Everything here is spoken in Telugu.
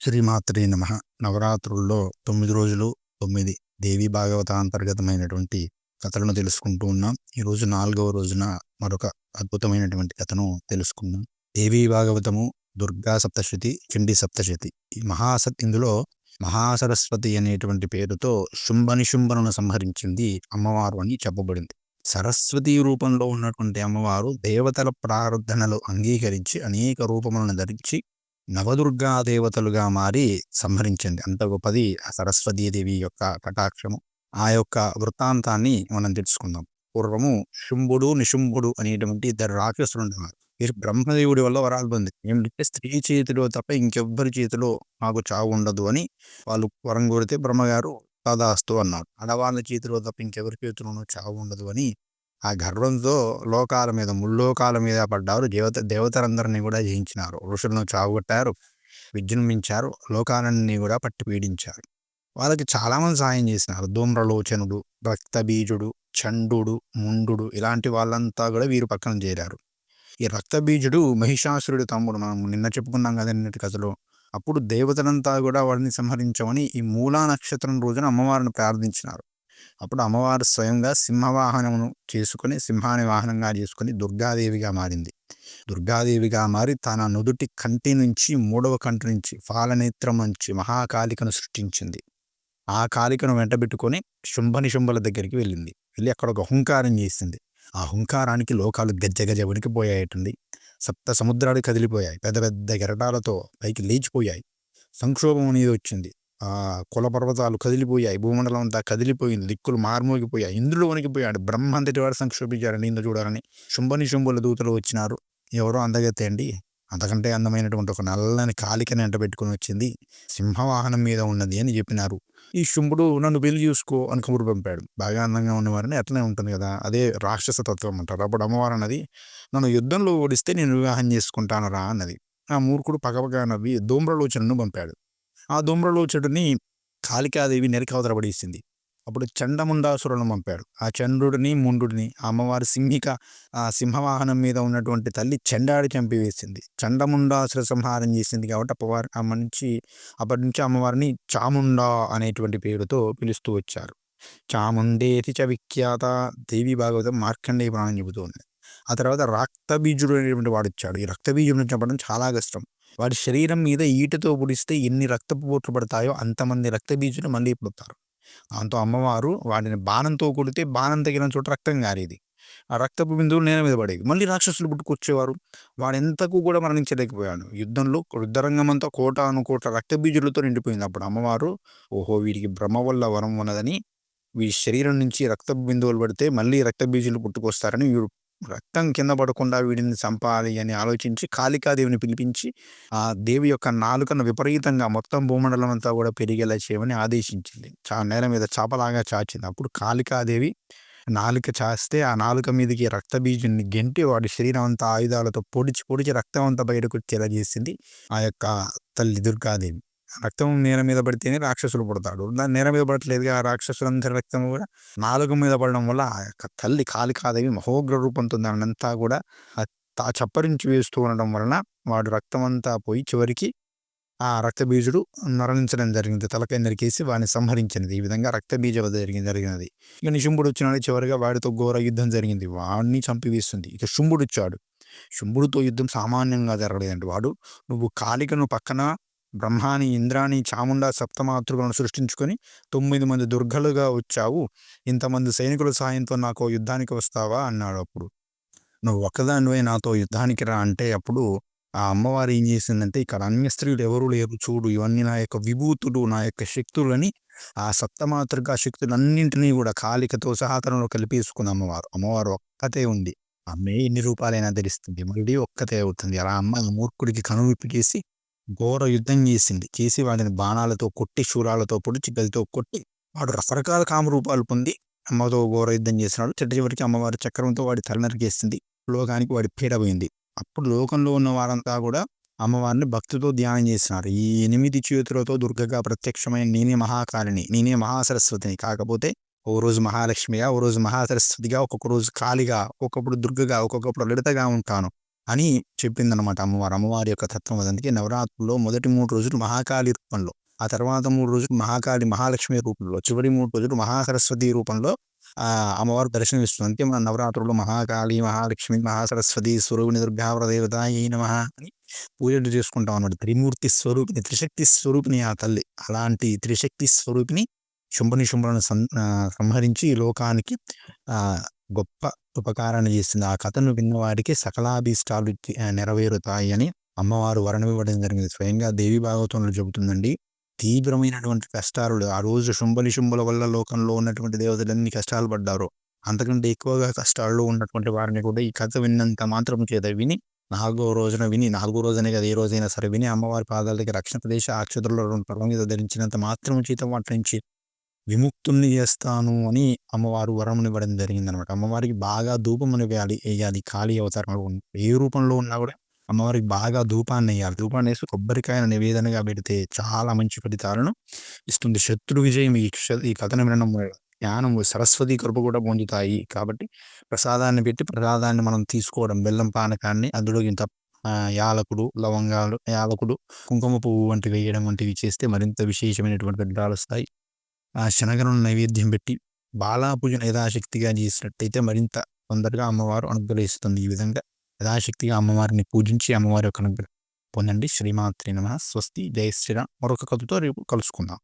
శ్రీమాత్రే నమ. నవరాత్రుల్లో తొమ్మిది రోజులు తొమ్మిది దేవి భాగవత అంతర్గతమైనటువంటి కథలను తెలుసుకుంటూ ఉన్నాం. ఈరోజు నాలుగవ రోజున మరొక అద్భుతమైనటువంటి కథను తెలుసుకుందాం. దేవీ భాగవతము దుర్గా సప్తశతి చండి సప్తశతి. ఈ మహాసత్ ఇందులో మహాసరస్వతి అనేటువంటి పేరుతో శుంభనిశుంభను సంహరించింది అమ్మవారు అని చెప్పబడింది. సరస్వతి రూపంలో ఉన్నటువంటి అమ్మవారు దేవతల ప్రార్థనలు అంగీకరించి అనేక రూపములను ధరించి నవదుర్గా దేవతలుగా మారి సంహరించింది అంత గొప్పది ఆ సరస్వతీదేవి యొక్క కటాక్షము. ఆ యొక్క వృత్తాంతాన్ని మనం తెలుసుకుందాం. పూర్వము శుంభుడు నిశుంభుడు అనేటువంటి ఇద్దరు రాక్షసులు ఉండేవారు. వీరు బ్రహ్మదేవుడి వల్ల వరాలు పొంది ఏమిటంటే స్త్రీ చేతిలో తప్ప ఇంకెవ్వరి చేతిలో మాకు చావు ఉండదు అని వాళ్ళు వరం కోరితే బ్రహ్మగారు తదాస్తు అన్నారు. ఆడవాళ్ళ చేతిలో తప్ప ఇంకెవరి చేతిలోనూ చావు ఉండదు అని ఆ గర్వంతో లోకాల మీద ముల్లోకాల మీద పడ్డారు. దేవత దేవతలందరినీ కూడా జయించినారు. ఋషులను చావుగొట్టారు. విజృంభించారు లోకాలన్నీ కూడా పట్టి పీడించారు. వాళ్ళకి చాలామంది సాయం చేసినారు. ధూమ్రలోచనుడు రక్తబీజుడు చండుడు ముండు ఇలాంటి వాళ్ళంతా కూడా వీరు పక్కన చేరారు. ఈ రక్తబీజుడు మహిషాసురుడి తమ్ముడు. మనం నిన్న చెప్పుకున్నాం కదా నిన్నటి కథలో. అప్పుడు దేవతలంతా కూడా వాడిని సంహరించమని ఈ మూలా నక్షత్రం రోజున అమ్మవారిని ప్రార్థించినారు. అప్పుడు అమ్మవారు స్వయంగా సింహవాహనమును చేసుకుని సింహాన్ని వాహనంగా చేసుకుని దుర్గాదేవిగా మారింది. దుర్గాదేవిగా మారి తన నుదుటి కంటి నుంచి మూడవ కంటి నుంచి ఫాలనేత్రం నుంచి మహాకాళికను సృష్టించింది. ఆ కాళికను వెంటబెట్టుకొని శుంభనిశుంభల దగ్గరికి వెళ్ళింది. వెళ్ళి అక్కడ ఒక హుంకారం చేసింది. ఆ హుంకారానికి లోకాలు గజ్జగజ వణికిపోయాయటండి సప్త సముద్రాలు కదిలిపోయాయి. పెద్ద పెద్ద గెరటాలతో పైకి లేచిపోయాయి. సంక్షోభం అనేది వచ్చింది. కుల పర్వతాలు కదిలిపోయాయి. భూమండలం అంతా కదిలిపోయింది. దిక్కులు మార్మోగిపోయాయి. ఇంద్రుడు వణికిపోయాడు. బ్రహ్మ అంతటి వాడు సంక్షోభించారండి ఇందు చూడాలని శుంభని శుంభుల దూతలు వచ్చినారు. ఎవరో అందగతే అండి. అంతకంటే అందమైనటువంటి ఒక నల్లని కాలికని అంట పెట్టుకుని వచ్చింది. సింహవాహనం మీద ఉన్నది అని చెప్పినారు. ఈ శుంభుడు నన్ను పెళ్ళి చూసుకో అని కబురు పంపాడు. బాగా అందంగా ఉన్నవారిని అట్లనే ఉంటుంది కదా! అదే రాక్షస తత్వం అంటారు. అప్పుడు అమ్మవారు అన్నది నన్ను యుద్ధంలో ఓడిస్తే నేను వివాహం చేసుకుంటాను రా అన్నది. ఆ మూర్ఖుడు పగపగా నవ్వి ధూమ్రలోచనను పంపాడు. ఆ ధూమ్రలోచనుడిని కాళికాదేవి నెరికవతల పడేసింది అప్పుడు చండముండాసురులను పంపాడు. ఆ చంద్రుడిని ముండుడిని అమ్మవారి సింహిక ఆ సింహవాహనం మీద ఉన్నటువంటి తల్లి చెండాడి చంపివేసింది. చండముండాసుర సంహారం చేసింది కాబట్టి అప్పవారి ఆ మంచి అప్పటి నుంచి అమ్మవారిని చాముండా అనేటువంటి పేరుతో పిలుస్తూ వచ్చారు. చాముండేతి చ విఖ్యాత దేవి భాగవతం మార్కండేయ ప్రాణం చెబుతోంది ఆ తర్వాత రక్తబీజుడు అనేటువంటి వాడు వచ్చాడు. ఈ రక్తబీజుడిని చంపడం చాలా కష్టం. వాడి శరీరం మీద ఈటతో పుడిస్తే ఎన్ని రక్తపు పోట్లు పడతాయో అంతమంది రక్తబీజులు మళ్ళీ పుడతారు. దాంతో అమ్మవారు వాడిని బాణంతో కొడితే బాణం తగిన చోట రక్తం గారేది. ఆ రక్తపు బిందువులు నేల మీద పడేవి. మళ్ళీ రాక్షసులు పుట్టుకొచ్చేవారు. వాడెంతకు కూడా మరణించలేకపోయాడు. యుద్ధంలో యుద్ధరంగం అంతా కోట అనుకోట రక్తబీజులతో నిండిపోయింది. అప్పుడు అమ్మవారు ఓహో వీడికి బ్రహ్మ వల్ల వరం ఉన్నదని వీడి శరీరం నుంచి రక్త బిందువులు పడితే మళ్ళీ రక్తబీజులు పుట్టుకొస్తారని వీడు రక్తం కింద పడకుండా వీడిని చంపాలి అని ఆలోచించి కాళికాదేవిని పిలిపించి ఆ దేవి యొక్క నాలుకను విపరీతంగా మొత్తం భూమండలం అంతా కూడా పెరిగేలా చేయమని ఆదేశించింది. చా నేల మీద చాపలాగా చాచింది. అప్పుడు కాళికాదేవి నాలుక చాస్తే ఆ నాలుక మీదకి రక్తబీజుని గెంటి వాడి శరీరం అంతా ఆయుధాలతో పొడిచి పొడిచి రక్తం అంతా బయటకు వచ్చేలా చేసింది ఆ యొక్క తల్లి దుర్గాదేవి. రక్తం నేల మీద పడితేనే రాక్షసులు పుడతాడు దాని నేల మీద పడట్లేదుగా ఆ రాక్షసులందరి రక్తం కూడా. నాలుగు మీద పడడం వల్ల ఆ యొక్క తల్లి కాళికాదేవి మహోగ్ర రూపంతో దానంతా కూడా తా చప్పరించి వేస్తూ ఉండడం వలన వాడు రక్తం అంతా పోయి చివరికి ఆ రక్తబీజుడు మరణించడం జరిగింది. తలకై నరికేసి వాడిని సంహరించినది. ఈ విధంగా రక్తబీజ జరిగింది జరిగినది. ఇక నిశుంభుడు వచ్చినాడు. చివరిగా వాడితో ఘోర యుద్ధం జరిగింది. వాడిని చంపివేస్తుంది. ఇక శుంభుడు వచ్చాడు. శుంభుడితో యుద్ధం సామాన్యంగా జరగలేదండి. వాడు నువ్వు కాలికను పక్కన బ్రహ్మాని ఇంద్రాని చాముండా సప్తమాతృకులను సృష్టించుకొని తొమ్మిది మంది దుర్గలుగా వచ్చావు. ఇంతమంది సైనికుల సాయంతో నాకు యుద్ధానికి వస్తావా? అన్నాడు అప్పుడు. నువ్వు ఒక్కదానివే నాతో యుద్ధానికి రా అంటే అప్పుడు ఆ అమ్మవారు ఏం చేసిందంటే ఇక్కడ అన్య స్త్రీలు ఎవరు లేరు చూడు. ఇవన్నీ నా యొక్క విభూతులు నా యొక్క శక్తులని ఆ సప్తమాతృక శక్తులన్నింటినీ కూడా కాలికతో సహాతనంలో కలిపేసుకుంది అమ్మవారు. అమ్మవారు ఒక్కతే ఉంది అమ్మే ఎన్ని రూపాయలైనా ధరిస్తుంది. మళ్ళీ ఒక్కతే అవుతుంది. అలా అమ్మ మూర్ఖుడికి కనువిప్పి చేసి ఘోర యుద్ధం చేసింది. చేసి వాడిని బాణాలతో కొట్టి శూలాలతో పొడిచి గదితో కొట్టి వాడు రకరకాల కామరూపాలు పొంది అమ్మతో ఘోర యుద్ధం చేసినాడు. చిట్ట చివరికి అమ్మవారి చక్రంతో వాడి తల నరికేసింది లోకానికి వాడి పీడపోయింది అప్పుడు లోకంలో ఉన్న వారంతా కూడా అమ్మవారిని భక్తితో ధ్యానం చేసినారు. ఈ ఎనిమిది చేతులతో దుర్గగా ప్రత్యక్షమైన నేనే మహాకాళిని నేనే మహాసరస్వతిని. కాకపోతే ఓ రోజు మహాలక్ష్మిగా ఓ రోజు మహాసరస్వతిగా ఒక్కొక్క రోజు కాళిగా ఒక్కొక్కప్పుడు దుర్గగా ఒక్కొక్కప్పుడు లలితగా ఉంటాను. అని చెప్పిందనమాట అమ్మవారు. అమ్మవారి యొక్క తత్వం అందుకే నవరాత్రుల్లో మొదటి మూడు రోజులు మహాకాళి రూపంలో, ఆ తర్వాత మూడు రోజులు మహాకాళి, మహాలక్ష్మి రూపంలో, చివరి మూడు రోజులు మహాసరస్వతి రూపంలో అమ్మవారు దర్శనమిస్తుంది. అంటే మన నవరాత్రుల్లో మహాకాళి, మహాలక్ష్మి, మహాసరస్వతి స్వరూపిణి దుర్గావర దేవతాయై నమ అని పూజలు చేసుకుంటాం అన్నమాట. త్రిమూర్తి స్వరూపిణి, త్రిశక్తి స్వరూపిణి ఆ తల్లి. అలాంటి త్రిశక్తి స్వరూపిణి శుంభని శుంభులను సంహరించి ఈ లోకానికి గొప్ప ఉపకారాన్ని చేసింది. ఆ కథను విన్నవాడికి సకలాభీష్టాలు నెరవేరుతాయి అని అమ్మవారు వరమివ్వడం జరిగింది. స్వయంగా దేవి భాగవతంలో చెబుతుందండి. తీవ్రమైనటువంటి కష్టాలు ఆ రోజు శుంభలి నిశుంభుల వల్ల లోకంలో ఉన్నటువంటి దేవతలన్నీ కష్టాలు పడ్డారు అంతకంటే ఎక్కువగా కష్టాల్లో ఉన్నటువంటి వారిని కూడా ఈ కథ విన్నంత మాత్రం చేత విని, నాలుగో రోజున విని, నాలుగో రోజునే కదా ఏ రోజైనా సరే విని అమ్మవారి పాదాల దగ్గర ప్రదేశ అక్షతల్లో 2 పళ్ళ మీద ధరించినంత మాత్రం చేత వాటి నుంచి విముక్తుల్ని చేస్తాను అని అమ్మవారు వరమునివ్వడం జరిగిందనమాట. అమ్మవారికి బాగా ధూపం వేయాలి వేయాలి ఖాళీ అవతారం ఏ రూపంలో ఉన్నా కూడా అమ్మవారికి బాగా ధూపాన్ని వేయాలి ధూపాన్ని వేసి కొబ్బరికాయను నివేదనగా పెడితే చాలా మంచి ఫలితాలను ఇస్తుంది. శత్రు విజయం ఈ ఈ కథను వినడం జ్ఞానం సరస్వతి కృప కూడా పొందుతాయి. కాబట్టి ప్రసాదాన్ని పెట్టి ప్రసాదాన్ని మనం తీసుకోవడం బెల్లం పానకాన్ని అందులో ఇంత యాలకులు, లవంగాలు, యాలకులు, కుంకుమ పువ్వు వంటివి వేయడం వంటివి చేస్తే మరింత విశేషమైనటువంటి ఫలితాలొస్తాయి. ఆ శనగలను నైవేద్యం పెట్టి బాలాపూజను యథాశక్తిగా చేసినట్టయితే మరింత తొందరగా అమ్మవారు అనుగ్రహిస్తుంది. ఈ విధంగా యథాశక్తిగా అమ్మవారిని పూజించి అమ్మవారి యొక్క అనుగ్రహం పొందండి. శ్రీమాత్రి నమ స్వస్తి. జయ శ్రీరామ్. మరొక కథతో రేపు కలుసుకుందాం.